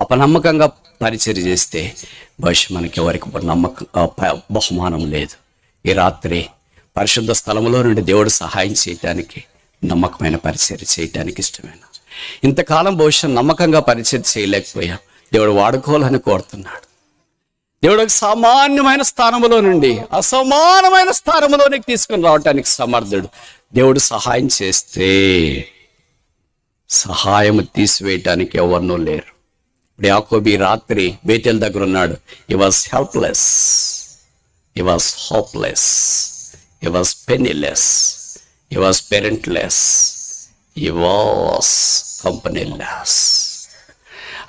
అపనమ్మకంగా పరిచయం చేస్తే భవిష్యత్ మనకి ఎవరికి నమ్మకం బహుమానం లేదు. ఈ రాత్రి పరిశుద్ధ స్థలంలో నుండి దేవుడు సహాయం చేయటానికి నమ్మకమైన పరిచయం చేయటానికి ఇష్టమైన. ఇంతకాలం భవిష్యత్ నమ్మకంగా పరిచయం చేయలేకపోయా. దేవుడు వాడుకోవాలని కోరుతున్నాడు. దేవుడు ఒక సామాన్యమైన స్థానంలో నుండి అసమానమైన స్థానంలోనికి తీసుకుని రావటానికి సమర్థుడు. దేవుడు సహాయం చేస్తే సహాయం తీసివేయటానికి ఎవరినూ లేరు. ఇప్పుడు యాకోబి రాత్రి బేతెల్ దగ్గర ఉన్నాడు he was helpless he was hopeless he was penniless he was parentless ఈ వాస్ కంపెనీలెస్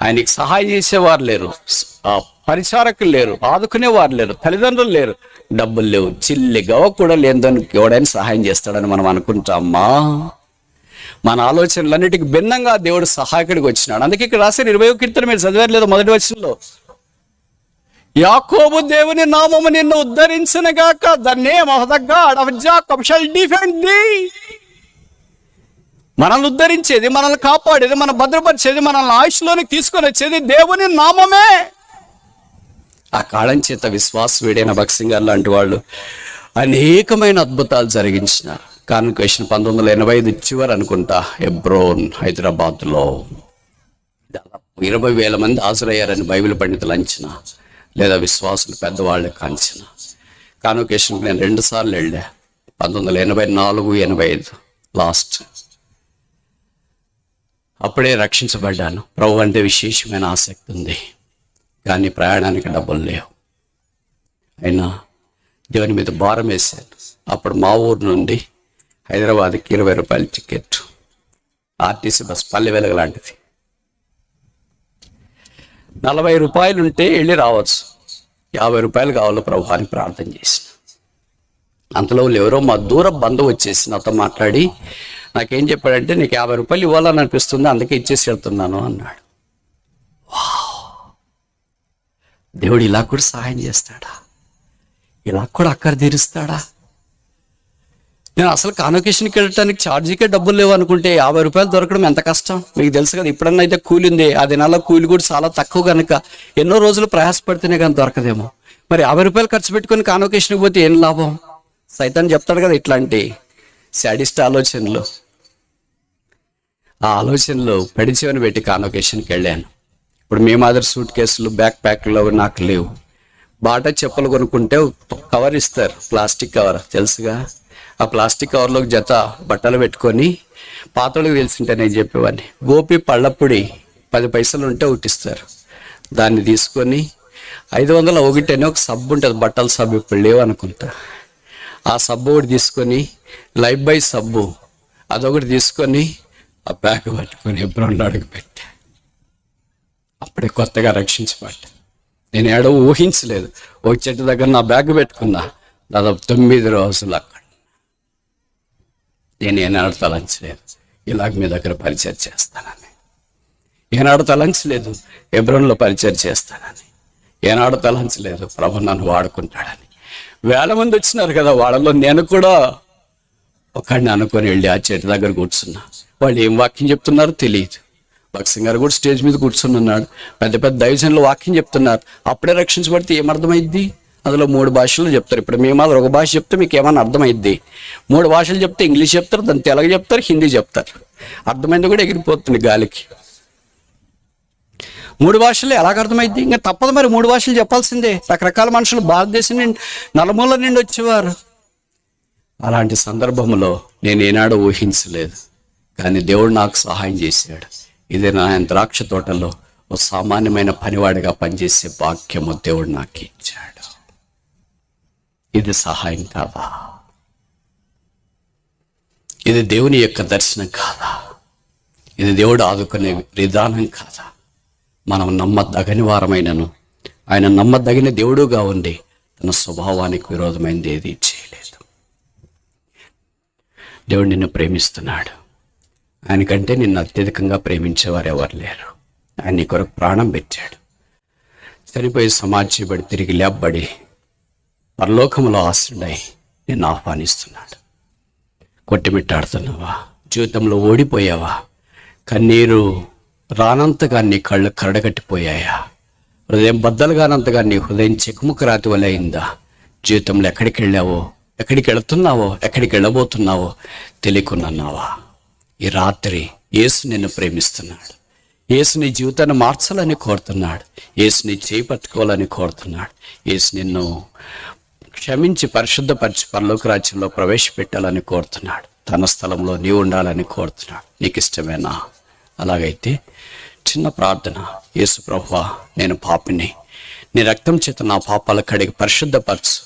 ఆయనకి సహాయం చేసేవారు లేరు. ఆ పరిచారకులు లేరు. ఆదుకునేవారు లేరు. తల్లిదండ్రులు లేరు. డబ్బులు లేవు. చిల్లి గవ కూడా లేదని ఎవడైనా సహాయం చేస్తాడని మనం అనుకుంటామా? మన ఆలోచనలన్నిటికి భిన్నంగా దేవుడు సహాయకుడికి వచ్చినాడు. అందుకే ఇక్కడ రాసిన ఇరవై కీర్తన మీరు చదివారు లేదు మొదటి వచనంలో. యాకోబు దేవుని నామము నిన్ను ఉద్ధరించిన గాక the name of the God of Jacob shall defend thee మనల్ని ఉద్ధరించేది మనల్ని కాపాడేది మన భద్రపరిచేది మనల్ని ఆయుష్లోనికి తీసుకొని వచ్చేది దేవుని నామమే. ఆ కాలం చేత విశ్వాసవీడైన భక్సింగర్ లాంటి వాళ్ళు అనేకమైన అద్భుతాలు జరిగించినారు. కాన్వకేషన్ పంతొమ్మిది వందల ఎనభై ఐదు చివరి అనుకుంటా ఎబ్రోన్ హైదరాబాద్లో. దాదాపు ఇరవై వేల మంది హాజరయ్యారని బైబిల్ పండితులు అంచనా లేదా విశ్వాసులు పెద్దవాళ్ళకి అంచనా. కాన్వకేషన్కి నేను రెండుసార్లు వెళ్ళా పంతొమ్మిది వందల ఎనభై నాలుగు ఎనభై ఐదు లాస్ట్. అప్పుడే రక్షించబడ్డాను. ప్రభు అంటే విశేషమైన ఆసక్తి ఉంది కానీ ప్రయాణానికి డబ్బులు లేవు. అయినా దేవుని మీద భారం వేశాను. అప్పుడు మా ఊరు నుండి హైదరాబాద్కి ఇరవై రూపాయల ticket. RTC bus Palle Velugu లాంటిది. నలభై రూపాయలు ఉంటే వెళ్ళి రావచ్చు. యాభై రూపాయలు కావాలో ప్రభు అని ప్రార్థన చేసిన. అంతలో వాళ్ళు ఎవరో మా దూర బంధువు వచ్చేసి నాతో మాట్లాడి నాకేం చెప్పాడంటే నీకు యాభై రూపాయలు ఇవ్వాలని అనిపిస్తుంది అందుకే ఇచ్చేసి వెళ్తున్నాను అన్నాడు. దేవుడు ఇలా కూడా సహాయం చేస్తాడా? ఇలా కూడా అక్కర తీరుస్తాడా? నేను అసలు కాన్వకేషన్కి వెళ్ళటానికి ఛార్జీకే డబ్బులు లేవు అనుకుంటే యాభై రూపాయలు దొరకడం ఎంత కష్టం? మీకు తెలుసు కదా ఇప్పుడన్నా అయితే కూలి ఉంది. ఆ దినాల్లో కూలి కూడా చాలా తక్కువ కనుక ఎన్నో రోజులు ప్రయాసపడితేనే కానీ దొరకదేమో. మరి యాభై రూపాయలు ఖర్చు పెట్టుకుని కాన్వకేషన్కి పోతే ఏం లాభం? సైతాన్ చెప్తాడు కదా ఇట్లాంటి శాడిస్ట్ ఆలోచనలు. ఆ ఆలోచనలు పెడిచేవని పెట్టి కాన్వకేషన్కి వెళ్ళాను. ఇప్పుడు మీ మాదిరి సూట్ కేసులు బ్యాక్ ప్యాక్లు అవి నాకు లేవు. బాట చెప్పులు కొనుక్కుంటే కవర్ ఇస్తారు ప్లాస్టిక్ కవర్ తెలుసుగా? ఆ ప్లాస్టిక్ కవర్లో జత బట్టలు పెట్టుకొని పాత్రలకు తెలిసింటే నేను చెప్పేవాడిని. గోపి పళ్ళప్పుడి పది పైసలు ఉంటే ఉట్టిస్తారు. దాన్ని తీసుకొని ఐదు వందల ఒకటి అని ఒక సబ్బు ఉంటుంది బట్టల సబ్బు ఇప్పుడు లేవు అనుకుంటా. ఆ సబ్బు ఒకటి తీసుకొని లైఫ్ బై సబ్బు అదొకటి తీసుకొని ఆ బ్యాగ్ పట్టుకొని ఎప్పుడు అడుగు పెట్టా. అప్పుడే కొత్తగా రక్షించబడ్డా. నేను ఏడో ఊహించలేదు. ఒక చెట్టు దగ్గర నా బ్యాగ్ పెట్టుకున్నా. దాదాపు తొమ్మిది రోజులు అక్కడ. నేను ఏనాడు తలంచలేదు. ఇలాగ మీ దగ్గర పరిచయం చేస్తానని. ఏనాడు తలంచలేదు. ఎబ్రోన్లో పరిచయం చేస్తానని. ఏనాడు తలంచలేదు. ప్రభు నన్ను వాడుకుంటాడని. వేల మంది వచ్చినారు కదా వాళ్ళలో నేను కూడా ఒకడిని అనుకొని వెళ్ళి ఆ చెట్టు దగ్గర కూర్చున్నా. వాళ్ళు ఏం వాక్యం చెప్తున్నారో తెలియదు. భక్సింగ్ గారు కూడా స్టేజ్ మీద కూర్చుని ఉన్నాడు పెద్ద పెద్ద దైవజనులు వాక్యం చెప్తున్నారు. అప్పుడే రక్షించబడితే ఏమర్థమైద్ది? అందులో మూడు భాషలు చెప్తారు. ఇప్పుడు మేము మాత్రం ఒక భాష చెప్తే మీకు ఏమైనా అర్థమైద్ది? మూడు భాషలు చెప్తే ఇంగ్లీష్ చెప్తారు దాన్ని తెలుగు చెప్తారు హిందీ చెప్తారు. అర్థమైంది కూడా ఎగిరిపోతుంది గాలికి. మూడు భాషలు ఎలాగ అర్థమైద్ది? ఇంకా తప్పదు మరి మూడు భాషలు చెప్పాల్సిందే. రకరకాల మనుషులు భారతదేశం నుండి నలుమూల నుండి వచ్చేవారు. అలాంటి సందర్భంలో నేను ఏనాడు ఊహించలేదు. కానీ దేవుడు నాకు సహాయం చేశాడు. ఇది నా ద్రాక్ష తోటలో ఒక సామాన్యమైన పనివాడిగా పనిచేసే భాగ్యము దేవుడు నాకు ఇచ్చాడు. ఇది సహాయం కాదా? ఇది దేవుని యొక్క దర్శనం కాదా? ఇది దేవుడు ఆదుకునే విధానం కాదా? మనం నమ్మదగని వారమైనను ఆయన నమ్మదగిన దేవుడుగా ఉండి తన స్వభావానికి విరోధమైనది ఏది చేయలేదు. దేవుడు నిన్ను ప్రేమిస్తున్నాడు. ఆయనకంటే నిన్ను అత్యధికంగా ప్రేమించేవారు ఎవరు లేరు. ఆయన నీ కొరకు ప్రాణం పెట్టాడు. చనిపోయి సమాజీబడి తిరిగి లేబ్బడి పరలోకములో ఆశుడై నిన్ను ఆహ్వానిస్తున్నాడు. కొట్టిమిట్టాడుతున్నావా? జీవితంలో ఓడిపోయావా? కన్నీరు రానంతగా నీ కళ్ళు కరడగట్టిపోయాయా? హృదయం బద్దలుగానంతగా నీ హృదయం చెకుముకు రాతి వలె అయిందా? జీవితంలో ఎక్కడికి వెళ్ళావో ఎక్కడికి వెళుతున్నావో ఎక్కడికి వెళ్ళబోతున్నావో తెలియకున్నావా? ఈ రాత్రి యేసు నిన్ను ప్రేమిస్తున్నాడు. యేసు నీ జీవితాన్ని మార్చాలని కోరుతున్నాడు. యేసుని చేపట్టుకోవాలని కోరుతున్నాడు. యేసు నిన్ను క్షమించి పరిశుద్ధపరిచి పరలోక రాజ్యంలో ప్రవేశపెట్టాలని కోరుతున్నాడు. తన స్థలంలో నీవు ఉండాలని కోరుతున్నాడు. నీకు ఇష్టమేనా అలాగైతే చిన్న ప్రార్థన. యేసు ప్రభువా నేను పాపిని. నీ రక్తం చేత నా పాపాల కడిగి పరిశుద్ధపరచు.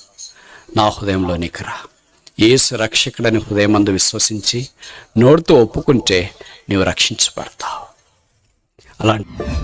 నా హృదయంలో నీకు రా. యేసు రక్షకుడని హృదయమందు విశ్వసించి నోటితో ఒప్పుకుంటే నీవు రక్షించబడతావు. అలాంటి